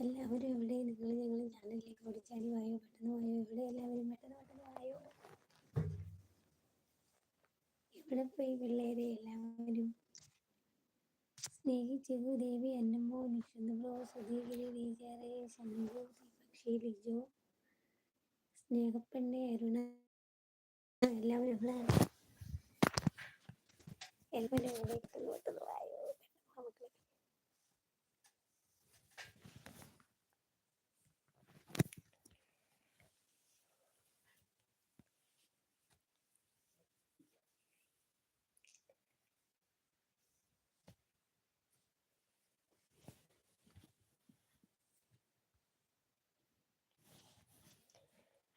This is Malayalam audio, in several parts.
എല്ലാവരും എവിടെ നിങ്ങൾ ഞങ്ങൾ ചാനലിലേക്ക് ഓടിച്ചാടി വായോ? പെട്ടെന്ന് വായോ? എവിടെ എല്ലാവരും പെട്ടെന്ന് പെട്ടെന്ന് വായോ? എവിടെ പോയി പിള്ളേരെ എല്ലാവരും സ്നേഹിച്ചു ദേവി അന്നമ്മോ നിഷന്ത് ബ്രോ സുധീഗിരി ഡീജാറെ ശംഭു പക്ഷി ലിജോ സ്നേഹപ്പെണ്ണെ അരുണ എല്ലാവരും എവിടെയാണ് എല്ലാവരും എവിടെ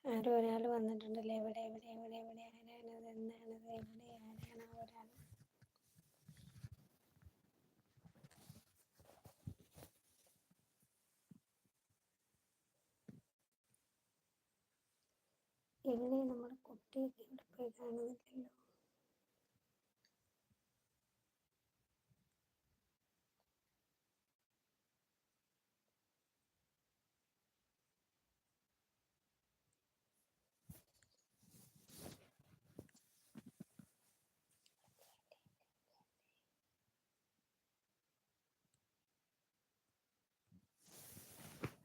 ആരോ ഒരാൾ വന്നിട്ടുണ്ടല്ലോ? എവിടെ എവിടെ എവിടെ എവിടെ? ആരാണത്? എന്താണത്? എവിടെ? ആരാണ് ആ ഒരാൾ എവിടെ നമ്മുടെ കുട്ടിയൊക്കെ ഇവിടെ പോയി കാണുന്നില്ലല്ലോ?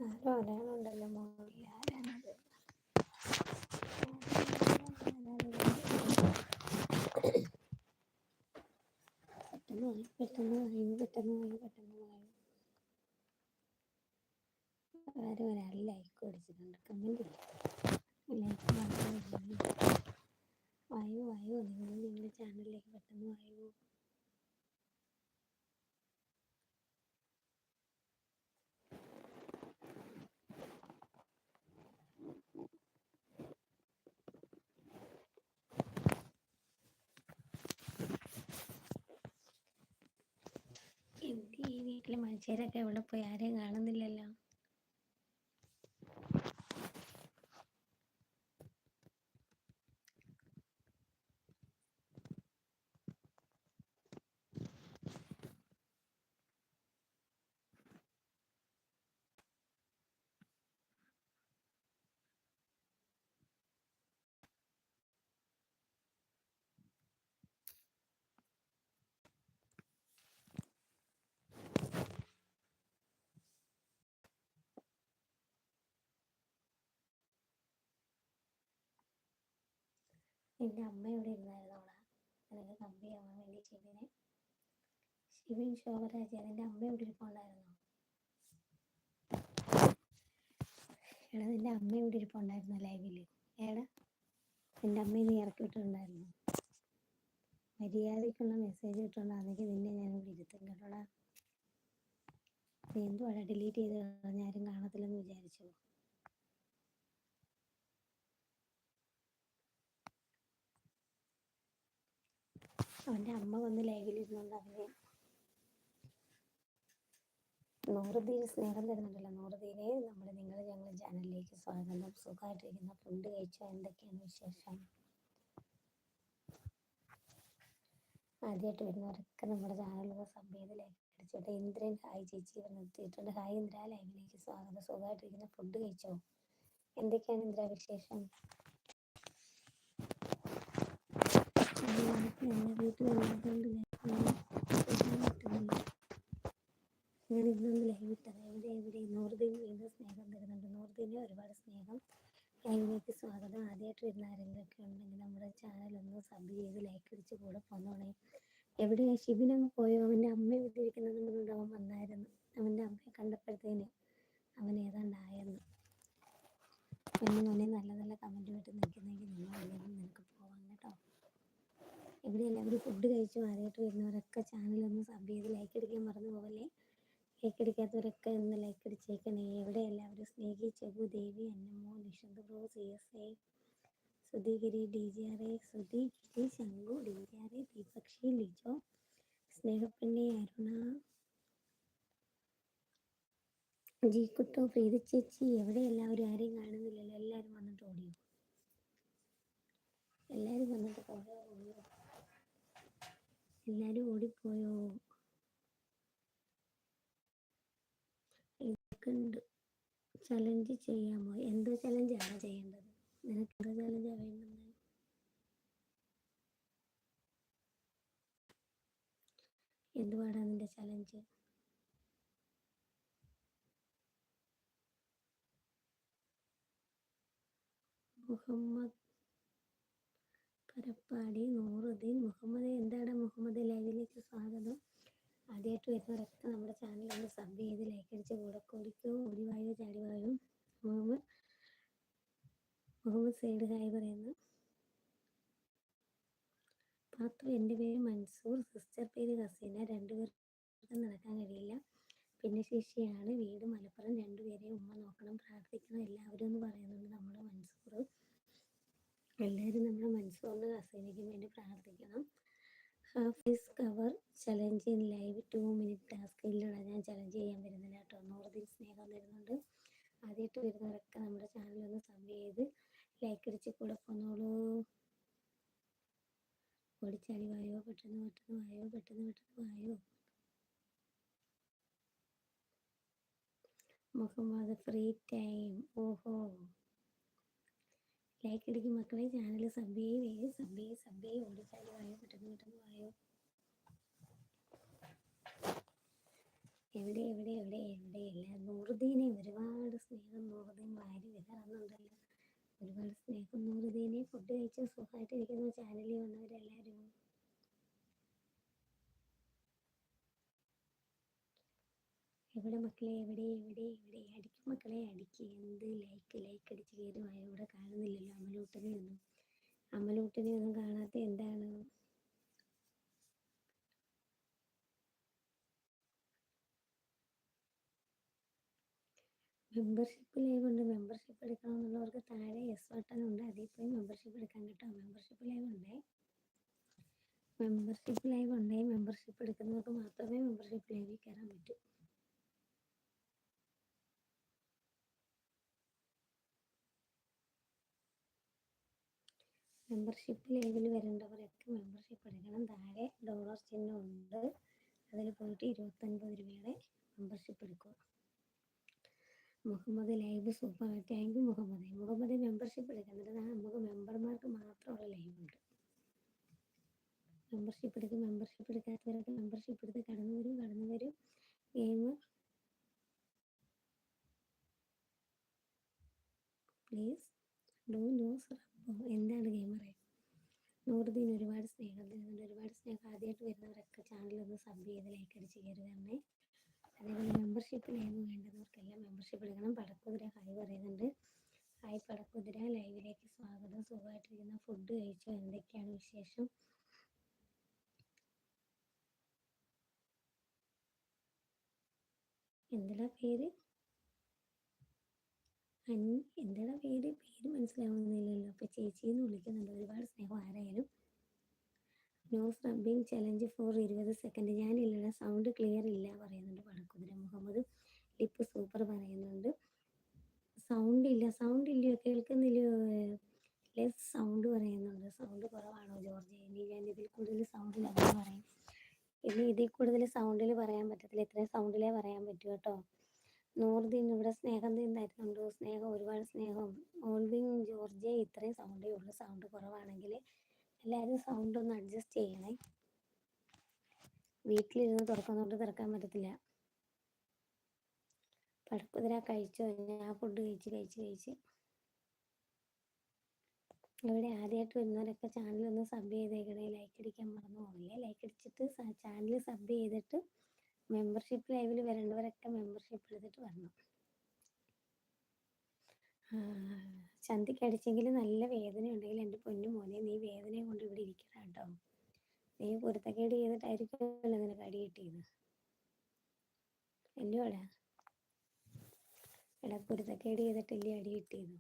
ആരോ ഒരാളുണ്ടല്ലോ മോളിൽ ആരാണത്? പെട്ടെന്ന് പോയി പെട്ടെന്ന് പോയി പെട്ടെന്ന് പോയി പെട്ടെന്ന് ഒരാൾ ലൈക്ക് അടിച്ചിട്ടുണ്ട്. ഇല്ല? ലൈക്ക് മാത്രമേ വായു വായു. നിങ്ങൾ നിങ്ങളുടെ ചാനലിലേക്ക് പെട്ടെന്ന് വായു എന്ത് ഈ വീട്ടിലെ മനുഷ്യരൊക്കെ എവിടെ പോയി ആരെയും കാണുന്നില്ലല്ലോ. നിന്റെ അമ്മ ഇവിടെ ഇരുന്നായിരുന്നോളാ നിനക്ക് കമ്പിയാവാൻ വേണ്ടി ശിവനെ ശിവൻ ശോഭരാജ എന്റെ അമ്മ ഇവിടെ ഇരിപ്പുണ്ടായിരുന്നു? എടാ നിന്റെ അമ്മ ഇവിടെ ഇരിപ്പുണ്ടായിരുന്നു ലൈവിൽ ഏടാ നിന്റെ അമ്മയെ നീ ഇറക്കി വിട്ടിട്ടുണ്ടായിരുന്നു. മര്യാദയ്ക്കുള്ള മെസ്സേജ് ഇട്ടുണ്ടായിരുന്നെങ്കിൽ നിന്നെ ഞാൻ ഇവിടെ ഇരുത്തും കേട്ടോടാ. നീ എന്തുവാടാ ഡിലീറ്റ് ചെയ്ത് കളഞ്ഞ ആരും കാണത്തില്ലെന്ന് വിചാരിച്ചു? അവന്റെ അമ്മ വന്ന് ലൈവിലിരുന്നുകൊണ്ട് അവനെ നൂറുദീന് സ്നേഹം തരുന്നുണ്ടല്ലോ. നൂറുദീനെ നമ്മുടെ നിങ്ങൾ ഞങ്ങൾ ചാനലിലേക്ക് സ്വാഗതം. സുഖമായിട്ടിരിക്കുന്ന. ഫുഡ് കഴിച്ചോ? എന്തൊക്കെയാണ് വിശേഷം? ആദ്യമായിട്ട് വരുന്നവരൊക്കെ നമ്മുടെ ചാനലിൽ സബ് ചെയ്ത് ലൈക്ക് അടിച്ചോട്ടെ ഇന്ദ്രൻ ഹായ് ചേച്ചി വന്നെത്തിയിട്ടുണ്ട് ഹായ് ഇന്ദ്ര ലൈവിലേക്ക് സ്വാഗതം. സുഖമായിട്ടിരിക്കുന്ന. ഫുഡ് കഴിച്ചോ? എന്തൊക്കെയാണ് ഇന്ദ്ര വിശേഷം? എന്നെ വീട്ടിലുള്ളതുകൊണ്ട് ഞാൻ ഇന്നൊന്ന് ലൈവ് ഇട്ടത് എവിടെ എവിടെ? നൂറുദീൻ വീണ്ടും സ്നേഹം തരുന്നുണ്ട്. നൂറുദീനെ ഒരുപാട് സ്നേഹം. ലൈവിലേക്ക് സ്വാഗതം. ആദ്യമായിട്ട് വരുന്ന ആരെങ്കിലുമൊക്കെ ഉണ്ടെങ്കിൽ നമ്മുടെ ചാനൽ ഒന്ന് സബ് ചെയ്ത് ലൈക്ക് അടിച്ച് കൂടെ പോന്നോണേ. എവിടെ? ഷിബിനങ്ങ് പോയോ? അവന്റെ അമ്മ വീട്ടിലിരിക്കുന്നത് കൊണ്ട് അവൻ വന്നായിരുന്നു. അവന്റെ അമ്മയെ കണ്ടപ്പോഴത്തേന് അവൻ ഏതാണ്ടായിരുന്നു പിന്നെ മോനെ നല്ല നല്ല കമന്റ് വിട്ട് നിൽക്കുന്നെങ്കിൽ നിങ്ങൾ നിനക്ക് ഇവിടെ എല്ലാവരും ഫുഡ് കഴിച്ച് മാറിയിട്ട് വരുന്നവരൊക്കെ ചാനൽ ഒന്ന് സബ് ചെയ്ത് ലൈക്ക് അടിക്കാൻ മറന്നു പോകല്ലേ ലൈക്ക് അടിക്കാത്തവരൊക്കെ ഒന്ന് ലൈക്ക് അടിച്ചേക്കണേ. എവിടെ എല്ലാവരും സ്നേഹി ചെബു Devi അന്നമ്മോ Nishant bro C S I Sudhigiri D G R A സുധീഗിരി ശംഖു D G R A Deepakshi Lijo സ്നേഹപ്പിണ്ണി അരുണ ജീക്കുട്ടോ പ്രീത ചേച്ചി എവിടെ എല്ലാവരും ആരെയും കാണുന്നില്ലല്ലോ? എല്ലാവരും വന്നിട്ട് ഓടിയോ? എല്ലാവരും വന്നിട്ട് കുറേ ഓടിയോ എല്ലാവരും ഓടിപ്പോയോ? ഇതൊക്കെ ചലഞ്ച് ചെയ്യാമോ? എന്ത് ആണ് ചെയ്യേണ്ടത്? നിനക്ക് എന്ത് ചലഞ്ചാണ് വേണ്ടത് എന്തുവാടാ നിന്റെ ചലഞ്ച് മുഹമ്മദ് പരപ്പാടി നൂറുദ്ദീൻ മുഹമ്മദ്. എന്താണ് മുഹമ്മദ് ലൈവിലേക്ക് സ്വാഗതം? ആദ്യമായിട്ട് വരുന്നവരൊക്കെ നമ്മുടെ ചാനൽ ഒന്ന് സബ് ചെയ്ത് ലൈക്ക് അടിച്ച് കൂടെ കൂടിക്കോ. ഓടിവായോ ചാടിവായോ? മുഹമ്മദ് മുഹമ്മദ് സൈഡ് ഹായ് പറയുന്നു. പാത്രം എന്റെ പേര് മൻസൂർ സിസ്റ്റർ പേര് ഹസീന. രണ്ടുപേർക്കും നടക്കാൻ കഴിയില്ല. ഭിന്നശേഷിയാണ് വീട് മലപ്പുറം. രണ്ടുപേരെയും ഉമ്മ നോക്കണം പ്രാർത്ഥിക്കണം. എല്ലാവരും എന്ന് പറയുന്നുണ്ട് നമ്മുടെ മൻസൂർ. എല്ലാവരും നമ്മുടെ മനസ്സുകൊണ്ട് ഹസീനയ്ക്ക് വേണ്ടി പ്രാർത്ഥിക്കണം Hafiz cover challenge in live two minute task ഇല്ലടാ ഞാൻ ചലഞ്ച് ചെയ്യാൻ വരുന്നില്ല കേട്ടോ. നൂറുദിൻ സ്നേഹം തരുന്നുണ്ട്. ആദ്യമായിട്ട് വരുന്നവരൊക്കെ നമ്മുടെ ചാനൽ ഒന്ന് സബ് ചെയ്ത് ലൈക്ക് അടിച്ച് കൂടെ പോന്നോളൂ ഓടിച്ചാടി വായോ പെട്ടെന്ന് പെട്ടെന്ന് വായോ പെട്ടെന്ന് പെട്ടെന്ന് വായോ. മുഹമ്മദ് ഫ്രീ ടൈം ഓഹോ. ലൈക്ക് ഇടിക്കും മക്കളെ ചാനൽ സബ് ചെയ്യേ സബ് ചെയ്യ്. സബ് ചെയ്യേ ഓടിച്ചാലും വായോ പെട്ടെന്ന് പെട്ടെന്ന് വായോ. എവിടെ എവിടെ എവിടെ എവിടെ? ഇല്ല നൂറുദീനെ ഒരുപാട് സ്നേഹം നൂറുദീൻ വാരി വിതറുന്നുണ്ടല്ലോ ഒരുപാട് സ്നേഹം നൂറുദീനെ ഫുഡ് കഴിച്ച് സുഖമായിട്ടിരിക്കുന്ന ചാനലിൽ വന്നവരെല്ലാവരും എവിടെ മക്കളെ? എവിടെ? എവിടെ? എവിടെ? അടിക്കും മക്കളെ അടിക്ക്. എന്ത് ലൈക്ക് ലൈക്ക് അടിച്ച് കയറി ഇവിടെ കാണുന്നില്ലല്ലോ അമലൂട്ടനെ ഒന്നും. അമലൂട്ടനെ ഒന്നും കാണാത്ത എന്താണ്? മെമ്പർഷിപ്പ് ലൈവ് ഉണ്ട്. മെമ്പർഷിപ്പ് എടുക്കണമെന്നുള്ളവർക്ക് താഴെ എസ് ബട്ടൺ ഉണ്ട്. അതിൽ പോയി മെമ്പർഷിപ്പ് എടുക്കാൻ കേട്ടോ. മെമ്പർഷിപ്പ് ലൈവ് ഉണ്ടേ? മെമ്പർഷിപ്പ് ലൈവ് ഉണ്ടേ? മെമ്പർഷിപ്പ് എടുക്കുന്നവർക്ക് മാത്രമേ മെമ്പർഷിപ്പ് ലൈവിൽ കയറാൻ പറ്റൂ. മെമ്പർഷിപ്പ് ലേബിൽ വരേണ്ടവരൊക്കെ മെമ്പർഷിപ്പ് എടുക്കണം. താഴെ ഡോളർ ചിഹ്നം ഉണ്ട്. അതിൽ പോയിട്ട് ഇരുപത്തൊൻപത് രൂപയുടെ മെമ്പർഷിപ്പ് എടുക്കുക. Muhammad live super thank you Muhammad. Muhammad membership എടുക്കുന്നുണ്ട് നമുക്ക് മെമ്പർമാർക്ക് മാത്രമുള്ള ലൈവ് ഉണ്ട്. മെമ്പർഷിപ്പ് എടുക്കും മെമ്പർഷിപ്പ് എടുക്കാത്തവരൊക്കെ മെമ്പർഷിപ്പ് എടുത്ത് കടന്നു വരും കടന്നു വരും. ഗെയിം പ്ലീസ് ഡോ ന്യൂസ് റബ്ബോ എന്താണ് ഗെയിമറെ? ദിനം ഒരുപാട് സ്നേഹം തരുന്നുണ്ട്. ഒരുപാട് സ്നേഹം ആദ്യമായിട്ട് വരുന്നവരൊക്കെ ചാനലൊന്ന് സബ് ചെയ്ത് ലൈക്ക് അടിച്ച് കയറി തന്നെ അതേപോലെ മെമ്പർഷിപ്പ് ലൈവ് വേണ്ടവർക്കെല്ലാം മെമ്പർഷിപ്പ് എടുക്കണം. പടക്കുതിര ഹായ് പറയുന്നുണ്ട്. ഹായ് പടക്കുതിര ലൈവിലേക്ക് സ്വാഗതം. സുഖമായിട്ടിരിക്കുന്ന. ഫുഡ് കഴിച്ചോ? എന്തൊക്കെയാണ് വിശേഷം? എന്താ പേര്? അനി എന്താ പേര്? പേര് മനസ്സിലാവുന്നില്ലല്ലോ. അപ്പൊ ചേച്ചിന്ന് വിളിക്കുന്നുണ്ട്. ഒരുപാട് സ്നേഹം ആരായാലും. ന്യൂസ് റബ്ബിംഗ് ചലഞ്ച് ഫോർ ഇരുപത് സെക്കൻഡ് ഞാനില്ലടാ സൗണ്ട് ക്ലിയർ ഇല്ല പറയുന്നുണ്ട് പടക്കുതിര മുഹമ്മദ്. ലിപ്പ് സൂപ്പർ പറയുന്നുണ്ട്. സൗണ്ട് ഇല്ല സൗണ്ട് ഇല്ലയോ? കേൾക്കുന്നില്ലയോ? ലെസ് സൗണ്ട് പറയുന്നുണ്ട്. സൗണ്ട് കുറവാണോ ജോർജ്? ഇനി ഞാൻ ഇതിൽ കൂടുതൽ സൗണ്ടിൽ അങ്ങനെ പറയും. ഇനി ഇതിൽ കൂടുതൽ സൗണ്ടിൽ പറയാൻ പറ്റത്തില്ല. ഇത്രയും സൗണ്ടിലേ പറയാൻ പറ്റൂ കേട്ടോ. നൂറുദ്ദീൻ ഇവിടെ സ്നേഹം തരുന്നുണ്ട് സ്നേഹം ഒരുപാട് സ്നേഹം. ഓൾവിൻ ജോർജ് ഇത്രയും സൗണ്ടേ ഉള്ളൂ സൗണ്ട് കുറവാണെങ്കിൽ എല്ലാവരും സൗണ്ട് ഒന്ന് അഡ്ജസ്റ്റ് ചെയ്യണേ. വീട്ടിലിരുന്ന് തുറക്കുന്നോണ്ട് തുറക്കാൻ പറ്റത്തില്ല. പടക്കുതിര കഴിച്ചു ഞാൻ ഫുഡ് കഴിച്ച് കഴിച്ച് കഴിച്ച്. ഇവിടെ ആദ്യമായിട്ട് വരുന്നവരൊക്കെ ചാനൽ ഒന്ന് സബ് ചെയ്തേക്കണേ. ലൈക്ക് അടിക്കാൻ മറന്നു പോകില്ലേ ലൈക്ക് അടിച്ചിട്ട് ചാനൽ സബ് ചെയ്തിട്ട് മെമ്പർഷിപ്പ് ലൈവിൽ വരേണ്ടവരൊക്കെ മെമ്പർഷിപ്പ് എടുത്തിട്ട് വരണം. ചന്തി അടിച്ചെങ്കിൽ നല്ല വേദന ഉണ്ടെങ്കിൽ എന്റെ പൊന്നു മോനെ നീ വേദനയും കൊണ്ട് ഇവിടെ ഇരിക്കണം കേട്ടോ നീ പൊരുത്തക്കേട് ചെയ്തിട്ടായിരിക്കുമല്ലോ നിനക്ക് അടി കിട്ടിയത്. എന്റെ ഇവിടെ എടാ പൊരുത്തക്കേട് ചെയ്തിട്ടല്ലേ അടി കിട്ടിയത്?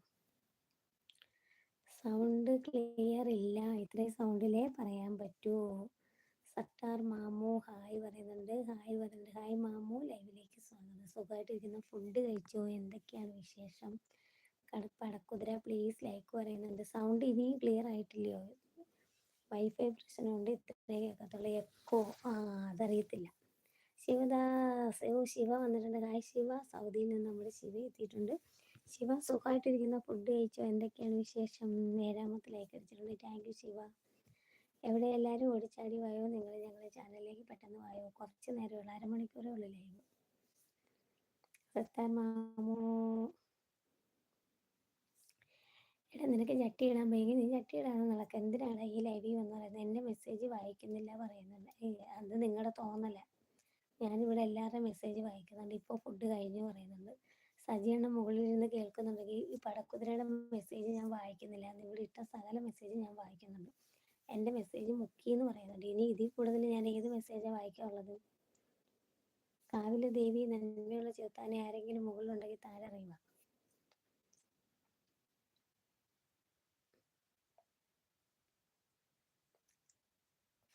സൗണ്ട് ക്ലിയർ ഇല്ല. ഇത്രയും സൗണ്ടിലേ പറയാൻ പറ്റൂ. സത്താർ മാമു ഹായ് പറയുന്നുണ്ട്. ഹായ് പറഞ്ഞിട്ട് ഹായ് മാമു. ലൈവിലേക്ക് സ്വാഗതം. സുഖമായിട്ടിരിക്കുന്ന. ഫുഡ് കഴിച്ചോ? എന്തൊക്കെയാണ് വിശേഷം? കടപ്പടക്കുതിര പ്ലീസ് ലൈക്ക് പറയുന്നുണ്ട്. സൗണ്ട് ഇനിയും ക്ലിയർ ആയിട്ടില്ലയോ? വൈഫൈ പ്രശ്നമുണ്ട്. ഇത്രേ കേൾക്കത്തുള്ളൂ. എക്കോ ആ അതറിയത്തില്ല. ശിവദാസ് ഓ ശിവ വന്നിട്ടുണ്ട്. ഹായ് ശിവ. സൗദിയിൽ നിന്ന് നമ്മുടെ ശിവ എത്തിയിട്ടുണ്ട്. ശിവ സുഖമായിട്ടിരിക്കുന്ന. ഫുഡ് കഴിച്ചോ? എന്തൊക്കെയാണ് വിശേഷം? ഏഴാമത്തെ ലൈക്ക് അടിച്ചിട്ടുണ്ട്. Thank you Shiva. എവിടെ എല്ലാവരും ഓടിച്ചാടി വായോ? നിങ്ങൾ ഞങ്ങളുടെ ചാനലിലേക്ക് പെട്ടെന്ന് വായോ? കുറച്ച് നേരമുള്ള അരമണിക്കൂറേ ഉള്ളൂ ലൈവ് സത്താൻ മാമോ? എടാ നിനക്ക് ചട്ടി ഇടാൻ പോയെങ്കിൽ നീ ചട്ടി ഇടാതെ നടക്ക? എന്തിനാണ് ഈ ലൈവിൽ വന്ന് പറയുന്നത്? എന്റെ മെസ്സേജ് വായിക്കുന്നില്ല പറയുന്നുണ്ട്. അത് നിങ്ങളുടെ തോന്നല. ഞാനിവിടെ എല്ലാവരുടെയും മെസ്സേജ് വായിക്കുന്നുണ്ട്. ഇപ്പോൾ ഫുഡ് കഴിഞ്ഞു പറയുന്നുണ്ട്. സജിയുടെ മുകളിൽ ഇരുന്ന് കേൾക്കുന്നുണ്ടെങ്കിൽ ഈ പടക്കുതിരയുടെ മെസ്സേജ് ഞാൻ വായിക്കുന്നില്ല. ഇവിടെ ഇട്ട സകല മെസ്സേജ് ഞാൻ വായിക്കുന്നുണ്ട്. എന്റെ മെസ്സേജ് മുക്കി എന്ന് പറയുന്നുണ്ട്. ഇനി ഇതിൽ കൂടുതൽ ഞാൻ ഏത് മെസ്സേജാണ് വായിക്കാനുള്ളത്? കാവില ദേവി നന്മയുള്ള ചേർത്താനെ ആരെങ്കിലും മുകളിലുണ്ടെങ്കിൽ താഴെ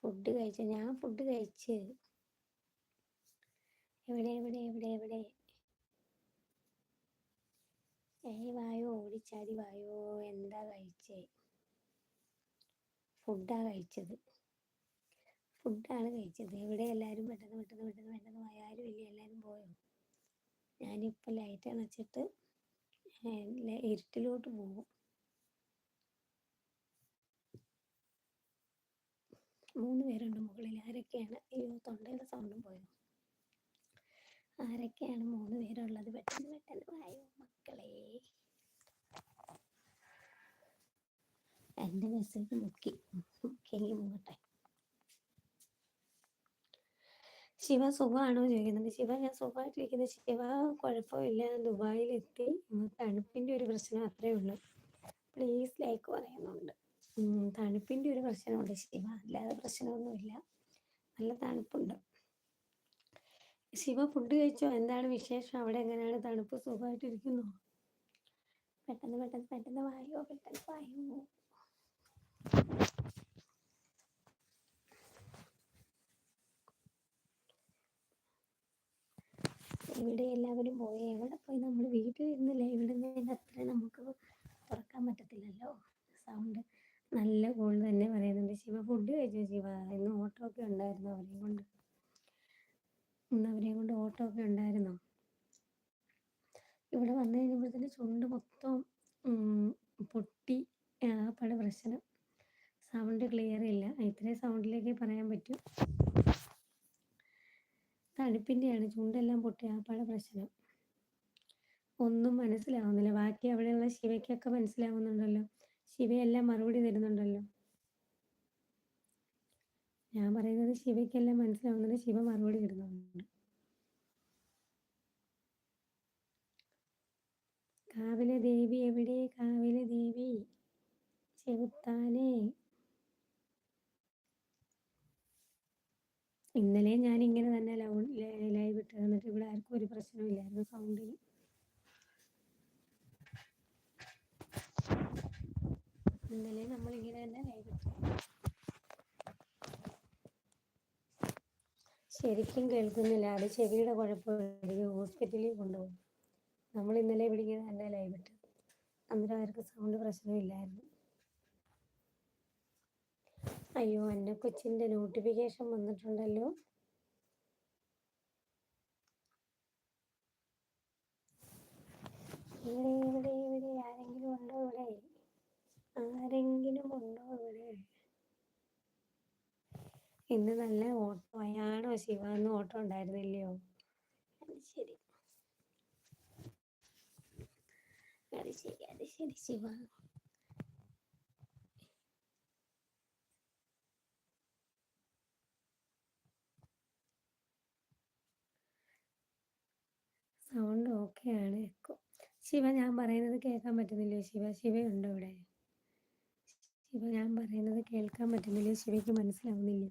ഫുഡ് കഴിച്ച ഞാൻ ഫുഡ് കഴിച്ച്. എവിടെ എവിടെ എവിടെ എവിടെ? ഏയ് വായോ ഓടിച്ചാടി വായോ. എന്താ കഴിച്ചേ? ഫുഡാ കഴിച്ചത്. ഫുഡാണ് കഴിച്ചത്. ഇവിടെ എല്ലാവരും പെട്ടെന്ന് പെട്ടെന്ന് പെട്ടെന്ന് പെട്ടെന്ന് പോയി ആരും ഇല്ല എല്ലാവരും പോയോ? ഞാനിപ്പോൾ ലൈറ്റ് അണച്ചിട്ട് ഇരുട്ടിലോട്ട് പോകും. മൂന്ന് പേരുണ്ട് മുകളിൽ. ആരൊക്കെയാണ്? അയ്യോ തൊണ്ടയുടെ സൗണ്ടും പോയോ? ആരൊക്കെയാണ് മൂന്ന് പേരുള്ളത്? പെട്ടെന്ന് പെട്ടെന്ന് വായോ മക്കളെ? എന്റെ മെസ്സേജ് മുക്കി. മുക്കിയെങ്കിൽ മുങ്ങട്ടെ ശിവ സുഖമാണോ ചോദിക്കുന്നത് ശിവ ഞാൻ സുഖമായിട്ടിരിക്കുന്നത് ശിവ കുഴപ്പമില്ല. ദുബായിൽ ദുബായിലെത്തി തണുപ്പിന്റെ ഒരു പ്രശ്നം അത്രേ ഉള്ളൂ. പ്ലീസ് ലൈക്ക് പറയുന്നുണ്ട്. തണുപ്പിന്റെ ഒരു പ്രശ്നമുണ്ട് ശിവ. അല്ലാതെ പ്രശ്നമൊന്നുമില്ല. നല്ല തണുപ്പുണ്ട്. ശിവ ഫുഡ് കഴിച്ചോ? എന്താണ് വിശേഷം? അവിടെ എങ്ങനെയാണ് തണുപ്പ്? സുഖമായിട്ടിരിക്കുന്നു? പെട്ടെന്ന് പെട്ടെന്ന് പെട്ടെന്ന് വായോ പെട്ടെന്ന് വായോ. ഇവിടെ എല്ലാവരും പോയി. എവിടെ പോയി? നമ്മൾ വീട്ടിൽ ഇരുന്നില്ല? ഇവിടെ നിന്ന് അത്ര നമുക്ക് തുറക്കാൻ പറ്റത്തില്ലല്ലോ. സൗണ്ട് നല്ല കോൾ തന്നെ പറയുന്നുണ്ട്. ശിവ ഫുഡ് കഴിച്ചു ശിവ? ഇന്ന് ഓട്ടോ ഒക്കെ ഉണ്ടായിരുന്നു അവരെയും കൊണ്ട്? ഇന്ന് അവരെയും കൊണ്ട് ഓട്ടോ ഒക്കെ ഉണ്ടായിരുന്നു? ഇവിടെ വന്നു കഴിഞ്ഞപ്പോഴത്തേന് ചുണ്ട് മൊത്തം പൊട്ടി ആ പട പ്രശ്നം സൗണ്ട് ക്ലിയർ ഇല്ല. ഇത്രയും സൗണ്ടിലേക്ക് പറയാൻ പറ്റൂ. തണുപ്പിന്റെയാണ് ചുണ്ടെല്ലാം പൊട്ടി ആ പട പ്രശ്നം. ഒന്നും മനസ്സിലാവുന്നില്ല. ബാക്കി അവിടെയുള്ള ശിവയ്ക്കൊക്കെ മനസ്സിലാവുന്നുണ്ടല്ലോ. ശിവയെല്ലാം മറുപടി തരുന്നുണ്ടല്ലോ. ഞാൻ പറയുന്നത് ശിവയ്ക്കെല്ലാം മനസ്സിലാവുന്നുണ്ട്. ശിവ മറുപടി തരുന്നുണ്ട്. കാവിലെ ദേവി എവിടെ? കാവിലെ ദേവി. ചെകുത്താനേ. ഇന്നലെ ഞാൻ ഇങ്ങനെ തന്നെ ലൈവ് ഇട്ട് എന്നിട്ട് ഇവിടെ ആർക്കും ഒരു പ്രശ്നമില്ലായിരുന്നു സൗണ്ടിന് ഇന്നലെ നമ്മൾ ഇങ്ങനെ തന്നെ ലൈവ് ശരിക്കും കേൾക്കുന്നില്ല. അത് ചെവിയുടെ കുഴപ്പമില്ല. ഹോസ്പിറ്റലിൽ കൊണ്ടുപോകും. നമ്മൾ ഇന്നലെ ഇവിടെ ഇങ്ങനെ തന്നെ ലൈവ് ഇട്ടു. അന്നേരം അവർക്ക് സൗണ്ട് പ്രശ്നമില്ലായിരുന്നു അയ്യോ എന്റെ കൊച്ചിന്റെ നോട്ടിഫിക്കേഷൻ വന്നിട്ടുണ്ടല്ലോ. ഇവിടെ ഇവിടെ ഇവിടെ ആരെങ്കിലും ഉണ്ടോ ഇവിടെ? ആരെങ്കിലും ഉണ്ടോ ഇവിടെ? ഇന്ന് നല്ല ഓട്ടോ ആണോ ശിവ ഓട്ടോ ഉണ്ടായിരുന്നില്ലയോ? അത് ശരി. അത് ശരി അത് ശരി ശിവ. സൗണ്ട് ഓക്കെ ആണ്. എക്കോ ശിവ ഞാൻ പറയുന്നത് കേൾക്കാൻ പറ്റുന്നില്ലേ? ശിവ ശിവയുണ്ടോ ഇവിടെ? ശിവ ഞാൻ പറയുന്നത് കേൾക്കാൻ പറ്റുന്നില്ലേ? ശിവയ്ക്ക് മനസ്സിലാവുന്നില്ല?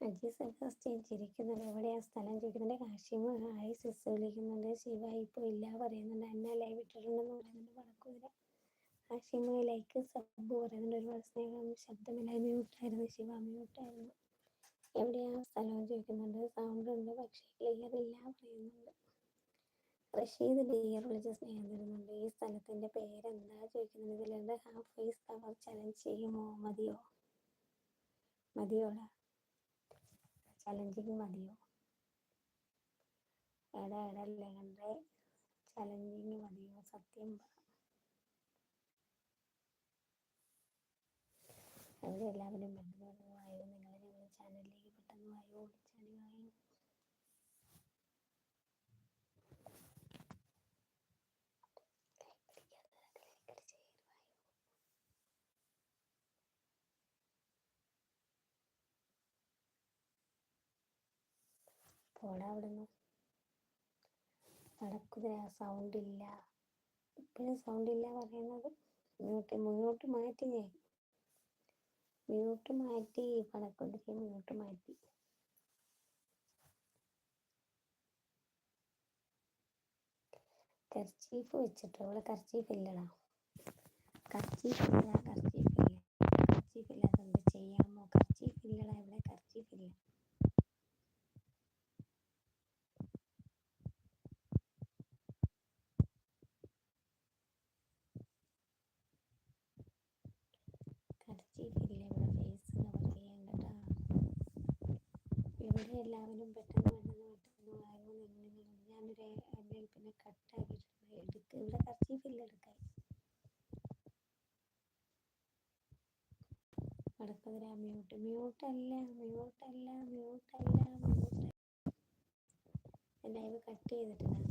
അജി സെബാസ്റ്റ്യൻ ചിരിക്കുന്നുണ്ട്. എവിടെയാ സ്ഥലം ചോദിക്കുന്നുണ്ട്. കാശിമ ഹായ് സിസ് വിളിക്കുന്നുണ്ട്. ശിവ ഇപ്പോൾ ഇല്ല പറയുന്നുണ്ട്. എന്നെ ലൈവ് ഇട്ടിട്ടുണ്ടെന്ന് പറയുന്നുണ്ട്. വടക്കൂര കാശിമ ലൈക്ക് സബ് പറയുന്നുണ്ട്. ഒരുപാട് സ്നേഹം ശബ്ദമില്ല മ്യൂട്ടായിരുന്നു ശിവ മ്യൂട്ടായിരുന്നു എവിടെയാ സ്ഥലം ചോദിക്കുന്നുണ്ട്. സൗണ്ട് ഉണ്ട്. പക്ഷേ ക്ലിയർ ഇല്ല പറയുന്നുണ്ട്. റഷീദ് ഡിയർ വിളിച്ച് സ്നേഹം തരുന്നുണ്ട്. ഈ സ്ഥലത്തിന്റെ പേരെന്താ ചോദിക്കുന്നത് ഇതിലുണ്ട് ഹാഫ് ഫേസ് കവർ ചലഞ്ച് ചെയ്യുമോ? മതിയോ? മതിയോടാ. ചലഞ്ചിങ് മതിയോ? എടാ എടാ ലെഹന്റെ ചലഞ്ചിങ് മതിയോ? സത്യം പറ. അവിടെ എല്ലാവരും പെട്ടെന്ന് നിങ്ങൾ ഞങ്ങളുടെ ചാനലിലേക്ക് പെട്ടെന്ന് വായോ? ഓടിച്ചാടി വായോ? പോടാ അവിടുന്ന്. നടക്കുതിര സൗണ്ട് ഇല്ല. ഇപ്പോഴും സൗണ്ട് ഇല്ല പറയുന്നത്. മ്യൂട്ട് മുന്നോട്ട് മാറ്റി ഞാൻ മ്യൂട്ട് മാറ്റി പടക്കൊണ്ടിരിക്കുക മ്യൂട്ട് മാറ്റി. കർച്ചീഫ് വെച്ചിട്ട് ഇവിടെ കർച്ചീഫ് ഇല്ലടാ. കർച്ചീഫ് ഇല്ല കർച്ചീഫ് ഇല്ല കർച്ചീഫ് ഇല്ലാത്തത് ചെയ്യാമോ കർച്ചീഫ് ഇല്ലടാ ഇവിടെ കർച്ചീഫ് ഇല്ല കർച്ചീഫില്ല ഇവിടെ ഫേസ് കവർ ചെയ്യാൻ കേട്ടാ ഇവിടെ എല്ലാവരും പെട്ടെന്ന് പെട്ടെന്ന് പെട്ടെന്ന് വായോ നിങ്ങൾ ഞാനൊരു എന്നെ പിന്നെ കട്ടാക്കിയിട്ടുണ്ട് എടുക്ക്. ഇവിടെ കർച്ചീഫില്ല എടുക്കാൻ വടക്കതിര മ്യൂട്ട് മ്യൂട്ടല്ല മ്യൂട്ടല്ല മ്യൂട്ടല്ല മ്യൂട്ട് ലൈവ് കട്ട് ചെയ്തിട്ടുണ്ടായിരുന്നു